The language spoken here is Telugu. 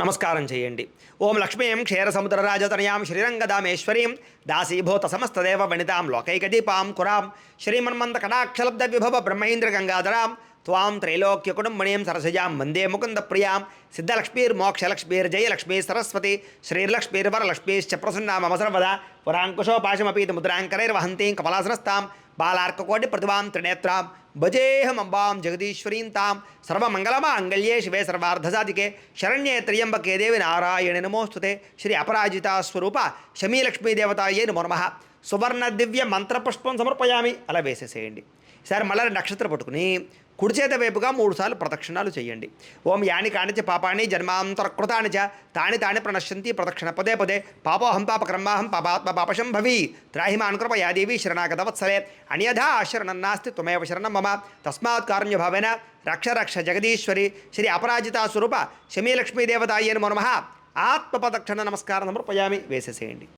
నమస్కారం చేయండి. ఓం లక్ష్మీం క్షీరసముద్రరాజతనయాం శ్రీరంగదామేశ్వరీం దాసీభూత సమస్తదేవ వనితాం లోకైకదీపాం కురాం శ్రీమన్మంద కటాక్షలబ్ద విభవ బ్రహ్మేంద్ర గంగాధరాం త్వాం త్రైలోక్య కుటుంబణీం సరసజాం వందే ముకుంద ప్రియాం సిద్ధలక్ష్మీర్మోక్షలక్ష్మీర్ జయలక్ష్మీ సరస్వతి శ్రీర్లక్ష్మీర్వరలక్ష్మీశ్చ ప్రసన్నా మమ సర్వదా పురాంకుశోపాశమపీతి ముద్రాంకరైర్వహంతీం కమలాసనస్తాం బాలార్కకోటి ప్రతిభాం త్రినేత్రాం భజేహమంబాం జగదీశ్వరీం తాం సర్వమంగళమాంగళ్యే శివే సర్వార్ధసాధికే శరణ్యే త్ర్యంబకే దేవి నారాయణ నమోస్తుతే శ్రీ అపరాజితా స్వరూప శమీలక్ష్మీదేవతాయే నమో నమః సువర్ణ దివ్య మంత్రపుష్పం సమర్పయామి అలా వేసేసేయండి ఈసారి మళ్ళీ నక్షత్రం పట్టుకుని కుడిచేత వైపుగా మూడుసార్లు ప్రదక్షిణాలు చేయండి. ఓం యాని కానిచ పాపాని జన్మాంతరకృతాని చ తాని తాని ప్రణశ్యంతి ప్రదక్షిణ పదే పదే. పాపోహం పాపకర్మాహం పాపాత్మ పాపశం భవి త్రాహిమాన్ కృప యాదేవి శరణాగత వత్సలే అన్యథా శరణం నాస్తి త్వమేవ శరణం మమ. తస్మాత్ కారుణ్యభావేన రక్ష రక్ష జగదీశ్వరి. శ్రీ అపరాజితా స్వరూప. శమీలక్ష్మీదేవతాయే నమో నమః. ఆత్మపదక్షిణ నమస్కారం సమర్పయామి వేసేసేయండి.